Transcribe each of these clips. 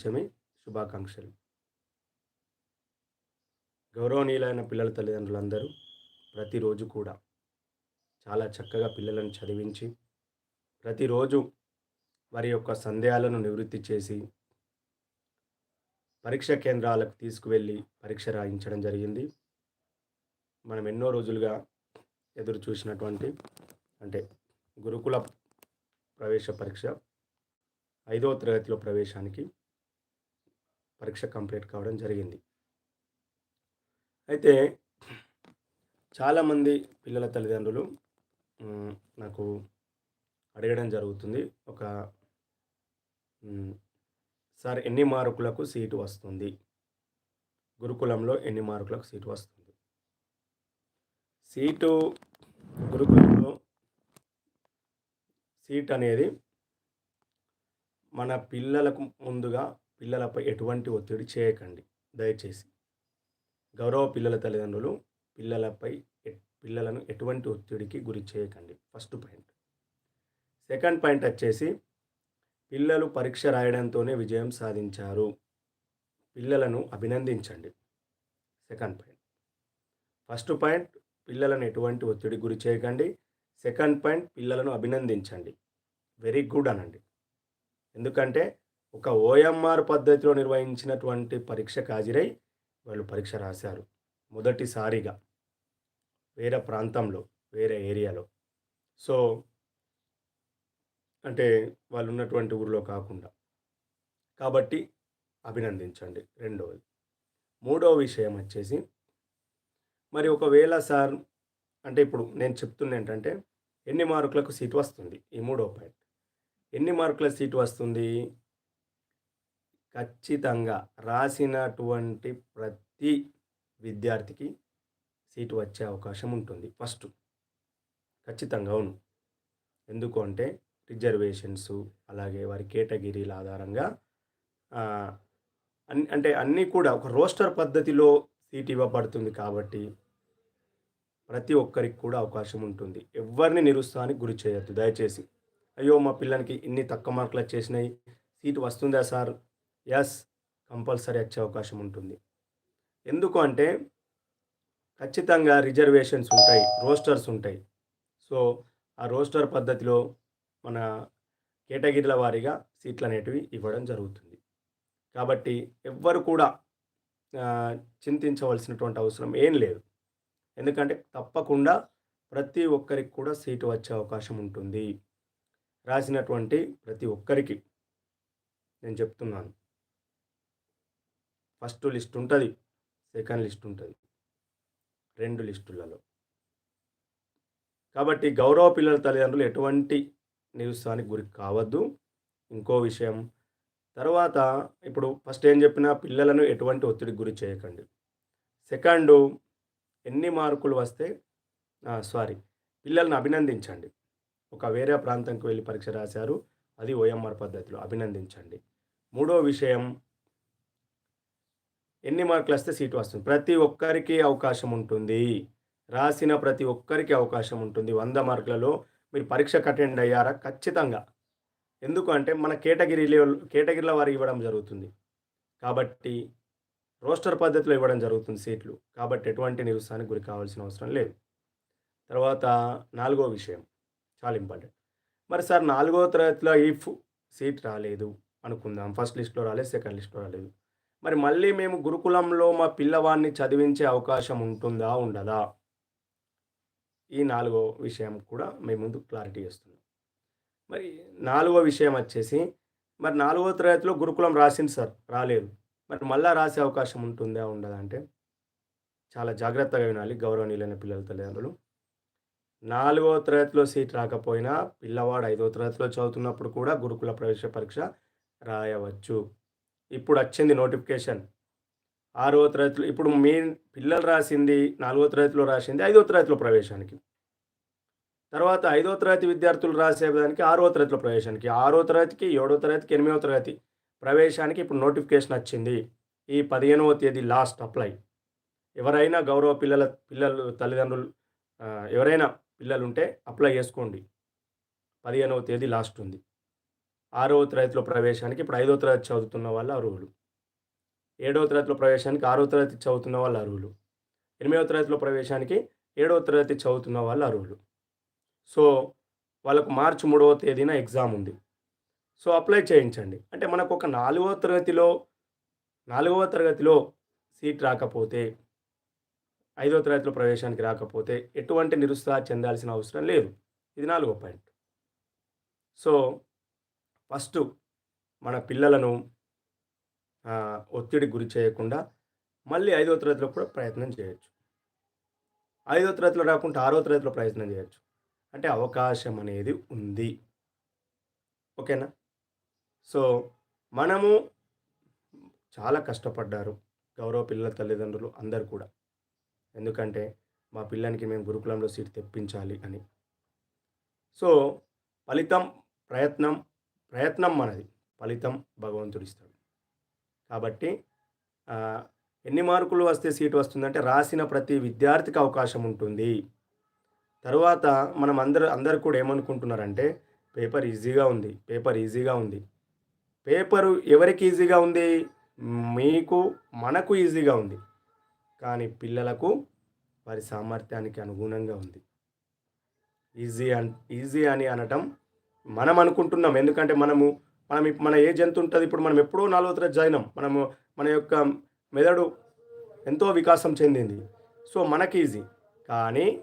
విజయదశమి శుభాకాంక్షలు. గౌరవనీయులైన పిల్లల తల్లిదండ్రులందరూ ప్రతిరోజు కూడా చాలా చక్కగా పిల్లలను చదివించి ప్రతిరోజు వారి యొక్క సందేహాలను నివృత్తి చేసి పరీక్ష కేంద్రాలకు తీసుకువెళ్ళి పరీక్ష రాయించడం జరిగింది. మనం ఎన్నో రోజులుగా ఎదురు చూసినటువంటి అంటే గురుకుల ప్రవేశ పరీక్ష ఐదవ తరగతిలో ప్రవేశానికి పరీక్ష కంప్లీట్ కావడం జరిగింది. అయితే చాలామంది పిల్లల తల్లిదండ్రులు నాకు అడగడం జరుగుతుంది. ఒక సార్ ఎన్ని మార్కులకు సీటు వస్తుంది? గురుకులంలో ఎన్ని మార్కులకు సీటు వస్తుంది? సీటు గురుకులంలో సీట్ అనేది మన పిల్లలకు ముందుగా పిల్లలపై ఎటువంటి ఒత్తిడి చేయకండి. దయచేసి గౌరవ పిల్లల తల్లిదండ్రులు పిల్లలపై పిల్లలను ఎటువంటి ఒత్తిడికి గురి చేయకండి. First point. సెకండ్ పాయింట్ వచ్చేసి పిల్లలు పరీక్ష రాయడంతోనే విజయం సాధించారు. పిల్లలను అభినందించండి. Second point. ఫస్ట్ పాయింట్ పిల్లలను ఎటువంటి ఒత్తిడి గురి చేయకండి. సెకండ్ పాయింట్ పిల్లలను అభినందించండి. వెరీ గుడ్ అనండి. ఎందుకంటే ఒక ఓఎంఆర్ పద్ధతిలో నిర్వహించినటువంటి పరీక్షకు హాజరై వాళ్ళు పరీక్ష రాశారు. మొదటిసారిగా వేరే ప్రాంతంలో వేరే ఏరియాలో. సో అంటే వాళ్ళు ఉన్నటువంటి ఊరిలో కాకుండా. కాబట్టి అభినందించండి. రెండవది మూడవ విషయం వచ్చేసి మరి ఒకవేళ సార్ అంటే ఇప్పుడు నేను చెప్తున్న ఏంటంటే ఎన్ని మార్కులకు సీట్ వస్తుంది? ఈ మూడో పాయింట్. ఎన్ని మార్కుల సీట్ వస్తుంది? ఖచ్చితంగా రాసినటువంటి ప్రతి విద్యార్థికి సీటు వచ్చే అవకాశం ఉంటుంది. ఫస్ట్ ఖచ్చితంగా అవును. ఎందుకు అంటే రిజర్వేషన్స్ అలాగే వారి కేటగిరీల ఆధారంగా అన్ని అన్- అంటే అన్నీ కూడా ఒక రోస్టర్ పద్ధతిలో సీట్ ఇవ్వబడుతుంది కాబట్టి ప్రతి ఒక్కరికి కూడా అవకాశం ఉంటుంది. ఎవరిని నిరుత్సాహానికి గురి చేయొద్దు. దయచేసి అయ్యో మా పిల్లలకి ఇన్ని తక్కువ మార్కులు వచ్చేసినాయి సీటు వస్తుందా సార్? ఎస్ కంపల్సరీ వచ్చే అవకాశం ఉంటుంది. ఎందుకు అంటే ఖచ్చితంగా రిజర్వేషన్స్ ఉంటాయి రోస్టర్స్ ఉంటాయి. సో ఆ రోస్టర్ పద్ధతిలో మన కేటగిరీల వారీగా సీట్లు అనేటివి ఇవ్వడం జరుగుతుంది. కాబట్టి ఎవ్వరు కూడా చింతించవలసినటువంటి అవసరం ఏం లేదు. ఎందుకంటే తప్పకుండా ప్రతి ఒక్కరికి కూడా సీటు వచ్చే అవకాశం ఉంటుంది. రాసినటువంటి ప్రతి ఒక్కరికి. నేను చెప్తున్నాను. ఫస్ట్ లిస్ట్ ఉంటుంది సెకండ్ లిస్ట్ ఉంటుంది. రెండు లిస్టులలో. కాబట్టి గౌరవ పిల్లల తల్లిదండ్రులు ఎటువంటి నిరుత్సాహానికి గురి కావద్దు. ఇంకో విషయం తర్వాత ఇప్పుడు ఫస్ట్ ఏం చెప్పినా పిల్లలను ఎటువంటి ఒత్తిడికి గురి చేయకండి. సెకండు ఎన్ని మార్కులు వస్తే సారీ పిల్లల్ని అభినందించండి. ఒక వేరే ప్రాంతంకి వెళ్ళి పరీక్ష రాశారు అది ఓఎంఆర్ పద్ధతిలో అభినందించండి. మూడో విషయం ఎన్ని మార్కులు వస్తే సీటు వస్తుంది. ప్రతి ఒక్కరికి అవకాశం ఉంటుంది. రాసిన ప్రతి ఒక్కరికి అవకాశం ఉంటుంది. వంద మార్కులలో మీరు పరీక్షకు అటెండ్ అయ్యారా? ఖచ్చితంగా. ఎందుకంటే మన కేటగిరీలో కేటగిరీల వారికి ఇవ్వడం జరుగుతుంది. కాబట్టి రోస్టర్ పద్ధతిలో ఇవ్వడం జరుగుతుంది సీట్లు. కాబట్టి ఎటువంటి నిరుత్సాహానికి గురి కావాల్సిన అవసరం లేదు. తర్వాత నాలుగో విషయం. చాలా ఇంపార్టెంట్. మరి సార్ నాలుగో తరగతిలో ఇఫ్ సీట్ రాలేదు అనుకుందాం. ఫస్ట్ లిస్ట్లో రాలేదు సెకండ్ లిస్ట్లో రాలేదు. మరి మళ్ళీ మేము గురుకులంలో మా పిల్లవాడిని చదివించే అవకాశం ఉంటుందా ఉండదా? ఈ నాలుగో విషయం కూడా మేము ముందు క్లారిటీ చేస్తున్నాం మరి నాలుగో విషయం వచ్చేసి మరి నాలుగో తరగతిలో గురుకులం రాసింది సార్ రాలేదు. మరి మళ్ళా రాసే అవకాశం ఉంటుందా ఉండదా అంటే చాలా జాగ్రత్తగా వినాలి గౌరవనీయులైన పిల్లల తల్లిదండ్రులు నాలుగో తరగతిలో సీట్ రాకపోయినా పిల్లవాడు ఐదో తరగతిలో చదువుతున్నప్పుడు కూడా గురుకుల ప్రవేశ పరీక్ష రాయవచ్చు. ఇప్పుడు వచ్చింది నోటిఫికేషన్ ఆరో తరగతిలో ఇప్పుడు మీ పిల్లలు రాసింది నాలుగో తరగతిలో రాసింది ఐదో తరగతిలో ప్రవేశానికి. తర్వాత ఐదో తరగతి విద్యార్థులు రాసేదానికి ఆరో తరగతిలో ప్రవేశానికి. ఆరో తరగతికి ఏడో తరగతికి ఎనిమిదో తరగతి ప్రవేశానికి ఇప్పుడు నోటిఫికేషన్ వచ్చింది. ఈ పదిహేనవ తేదీ లాస్ట్ అప్లై ఎవరైనా గౌరవ పిల్లల పిల్లలు తల్లిదండ్రులు ఎవరైనా పిల్లలు ఉంటే అప్లై చేసుకోండి. పదిహేనవ తేదీ లాస్ట్ ఉంది. ఆరవ తరగతిలో ప్రవేశానికి ఇప్పుడు ఐదో తరగతి చదువుతున్న వాళ్ళు అర్హులు. ఏడవ తరగతిలో ప్రవేశానికి ఆరో తరగతి చదువుతున్న వాళ్ళు అర్హులు. ఎనిమిదవ తరగతిలో ప్రవేశానికి ఏడవ తరగతి చదువుతున్న వాళ్ళు అర్హులు. సో వాళ్ళకు మార్చి మూడవ తేదీన ఎగ్జామ్ ఉంది. సో అప్లై చేయించండి. అంటే మనకు ఒక నాలుగవ తరగతిలో నాలుగవ తరగతిలో సీట్ రాకపోతే ఐదో తరగతిలో ప్రవేశానికి రాకపోతే ఎటువంటి నిరుత్సాహ చెందాల్సిన అవసరం లేదు. ఇది నాలుగో పాయింట్. సో ఫస్ట్ మన పిల్లలను ఒత్తిడి గురి చేయకుండా మళ్ళీ ఐదో తరగతిలో కూడా ప్రయత్నం చేయొచ్చు. ఐదో తరగతిలో రాకుండా ఆరో తరగతిలో ప్రయత్నం చేయొచ్చు. అంటే అవకాశం అనేది ఉంది. ఓకేనా? సో మనము చాలా కష్టపడ్డారు గౌరవ పిల్లల తల్లిదండ్రులు అందరు కూడా. ఎందుకంటే మా పిల్లానికి మేము గురుకులంలో సీట్ తెప్పించాలి అని. సో ఫలితం ప్రయత్నం ప్రయత్నం మనది ఫలితం భగవంతుడు ఇస్తాడు కాబట్టి ఎన్ని మార్కులు వస్తే సీటు వస్తుందంటే రాసిన ప్రతి విద్యార్థికి అవకాశం ఉంటుంది. తర్వాత మనం అందరు అందరు కూడా ఏమనుకుంటున్నారంటే పేపర్ ఈజీగా ఉంది పేపర్ ఈజీగా ఉంది. పేపరు ఎవరికి ఈజీగా ఉంది? మీకు మనకు ఈజీగా ఉంది. కానీ పిల్లలకు వారి సామర్థ్యానికి అనుగుణంగా ఉంది. ఈజీ అన్ ఈజీ అని అనటం మనం అనుకుంటున్నాం. ఎందుకంటే మనము మనం మన ఏజ్ ఎంత ఉంటుంది? ఇప్పుడు మనం ఎప్పుడో నాలుగో తరగతి జాయినాం మనము మన యొక్క మెదడు ఎంతో వికాసం చెందింది. సో మనకి ఈజీ. కానీ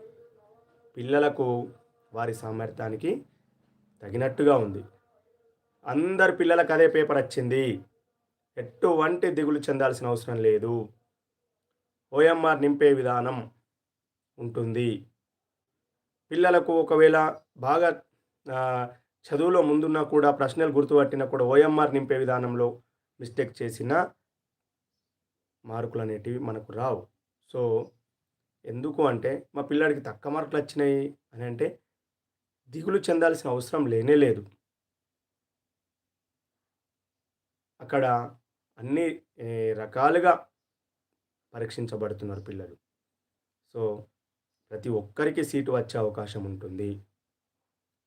పిల్లలకు వారి సామర్థ్యానికి తగినట్టుగా ఉంది. అందరి పిల్లలకు అదే పేపర్ వచ్చింది. ఎటువంటి దిగులు చెందాల్సిన అవసరం లేదు. ఓఎంఆర్ నింపే విధానం ఉంటుంది. పిల్లలకు ఒకవేళ బాగా చదువులో ముందున్నా కూడా ప్రశ్నలు గుర్తుపట్టినా కూడా ఓఎంఆర్ నింపే విధానంలో మిస్టేక్ చేసిన మార్కులు అనేటివి మనకు రావు. సో ఎందుకు అంటే మా పిల్లాడికి తక్కువ మార్కులు వచ్చినాయి అని అంటే దిగులు చెందాల్సిన అవసరం లేనే లేదు. అక్కడ అన్ని రకాలుగా పరీక్షించబడుతున్నారు పిల్లలు. సో ప్రతి ఒక్కరికి సీటు వచ్చే అవకాశం ఉంటుంది.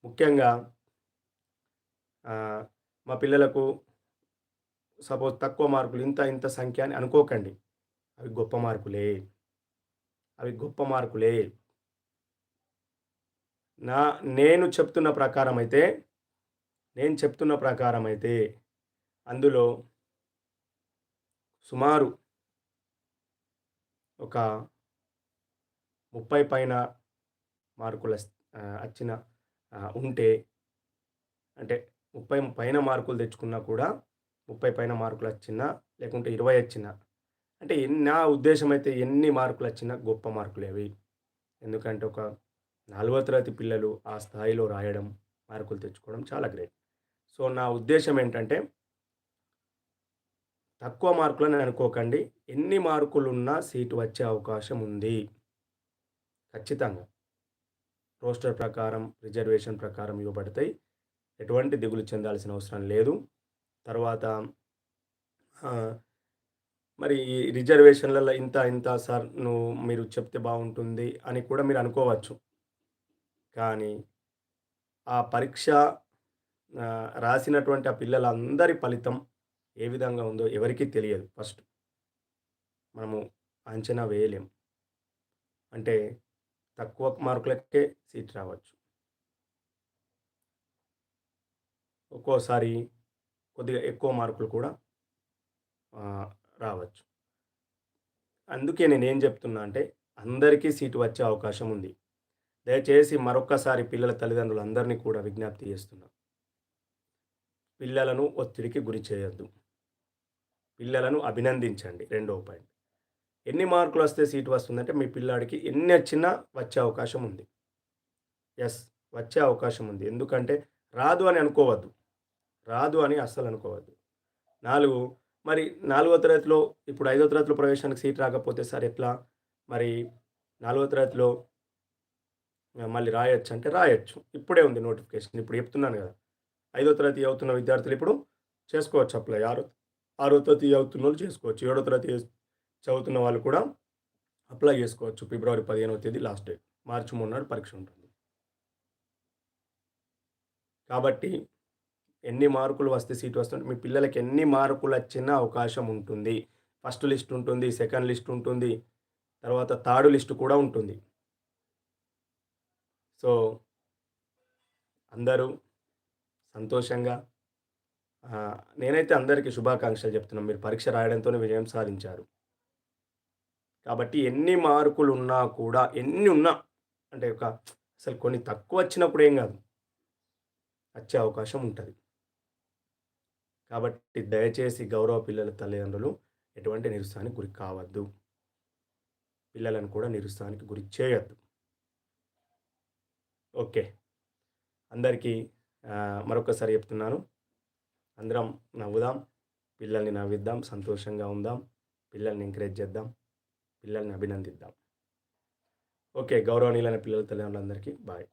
ముఖ్యంగా మా పిల్లలకు సపోజ్ తక్కువ మార్కులు ఇంత ఇంత సంఖ్య అని అనుకోకండి. అవి గొప్ప మార్కులే. అవి గొప్ప మార్కులే. నా నేను చెప్తున్న ప్రకారం అయితే నేను చెప్తున్న ప్రకారం అయితే అందులో సుమారు ఒక ముప్పై పైన మార్కులు వచ్చిన ఉంటే అంటే ముప్పై పైన మార్కులు తెచ్చుకున్నా కూడా ముప్పై పైన మార్కులు వచ్చినా లేకుంటే ఇరవై వచ్చినా అంటే నా ఉద్దేశం అయితే ఎన్ని మార్కులు వచ్చినా గొప్ప మార్కులు అవి. ఎందుకంటే ఒక నాలుగో తరగతి పిల్లలు ఆ స్థాయిలో రాయడం మార్కులు తెచ్చుకోవడం చాలా గ్రేట్. సో నా ఉద్దేశం ఏంటంటే తక్కువ మార్కులని అనుకోకండి. ఎన్ని మార్కులు ఉన్నా సీటు వచ్చే అవకాశం ఉంది. ఖచ్చితంగా. రోస్టర్ ప్రకారం రిజర్వేషన్ ప్రకారం ఇవ్వబడతాయి. ఎటువంటి దిగులు చెందాల్సిన అవసరం లేదు. తర్వాత మరి ఈ రిజర్వేషన్లలో ఇంత ఇంత సార్ నువ్వు మీరు చెప్తే బాగుంటుంది అని కూడా మీరు అనుకోవచ్చు. కానీ ఆ పరీక్ష రాసినటువంటి ఆ పిల్లలందరి ఫలితం ఏ విధంగా ఉందో ఎవరికీ తెలియదు ఫస్ట్. మనము అంచనా వేయలేం. అంటే తక్కువ మార్కులకే సీట్ రావచ్చు. ఒక్కోసారి కొద్దిగా ఎక్కువ మార్కులు కూడా రావచ్చు. అందుకే నేను ఏం చెప్తున్నా అంటే అందరికీ సీటు వచ్చే అవకాశం ఉంది. దయచేసి మరొక్కసారి పిల్లల తల్లిదండ్రులు అందరినీ కూడా విజ్ఞప్తి చేస్తున్నా. పిల్లలను ఒత్తిడికి గురి చేయొద్దు. పిల్లలను అభినందించండి రెండవ పాయింట్. ఎన్ని మార్కులు వస్తే సీటు వస్తుందంటే మీ పిల్లాడికి ఎన్ని వచ్చినా వచ్చే అవకాశం ఉంది. ఎస్ వచ్చే అవకాశం ఉంది. ఎందుకంటే రాదు అని అనుకోవద్దు. రాదు అని అస్సలు అనుకోవద్దు. నాలుగు మరి నాలుగో తరగతిలో ఇప్పుడు ఐదో తరగతిలో ప్రవేశానికి సీట్ రాకపోతే సార్ ఎట్లా? మరి నాలుగో తరగతిలో మళ్ళీ రాయొచ్చు అంటే రాయొచ్చు. ఇప్పుడే ఉంది నోటిఫికేషన్. ఇప్పుడు చెప్తున్నాను కదా. ఐదో తరగతి చదువుతున్న విద్యార్థులు ఇప్పుడు చేసుకోవచ్చు అప్లై. ఆరో ఆరో తరగతి చదువుతున్న వాళ్ళు చేసుకోవచ్చు. ఏడో తరగతి చదువుతున్న వాళ్ళు కూడా అప్లై చేసుకోవచ్చు. ఫిబ్రవరి పదిహేనవ తేదీ లాస్ట్ డేట్. మార్చి మూడు నాడు పరీక్ష ఉంటుంది. కాబట్టి ఎన్ని మార్కులు వస్తే సీట్ వస్తుంది మీ పిల్లలకి ఎన్ని మార్కులు వచ్చినా అవకాశం ఉంటుంది. ఫస్ట్ లిస్ట్ ఉంటుంది సెకండ్ లిస్ట్ ఉంటుంది తర్వాత థర్డ్ లిస్ట్ కూడా ఉంటుంది. సో అందరూ సంతోషంగా నేనైతే అందరికీ శుభాకాంక్షలు చెప్తున్నాను. మీరు పరీక్ష రాయడంతోనే విజయం సాధించారు. కాబట్టి ఎన్ని మార్కులు ఉన్నా కూడా ఎన్ని ఉన్నా అంటే ఒక అసలు కొన్ని తక్కువ వచ్చినప్పుడు ఏం కాదు. వచ్చే అవకాశం ఉంటుంది. కాబట్టి దయచేసి గౌరవ పిల్లల తల్లిదండ్రులు ఎటువంటి నిరుత్సాహానికి గురి కావద్దు. పిల్లలను కూడా నిరుత్సాహానికి గురి చేయొద్దు. ఓకే. అందరికీ మరొకసారి చెప్తున్నాను. అందరం నవ్వుదాం పిల్లల్ని నవ్విద్దాం సంతోషంగా ఉందాం పిల్లల్ని ఎంకరేజ్ చేద్దాం పిల్లల్ని అభినందిద్దాం. ఓకే గౌరవనీయులైన పిల్లల తల్లిదండ్రులందరికీ బాయ్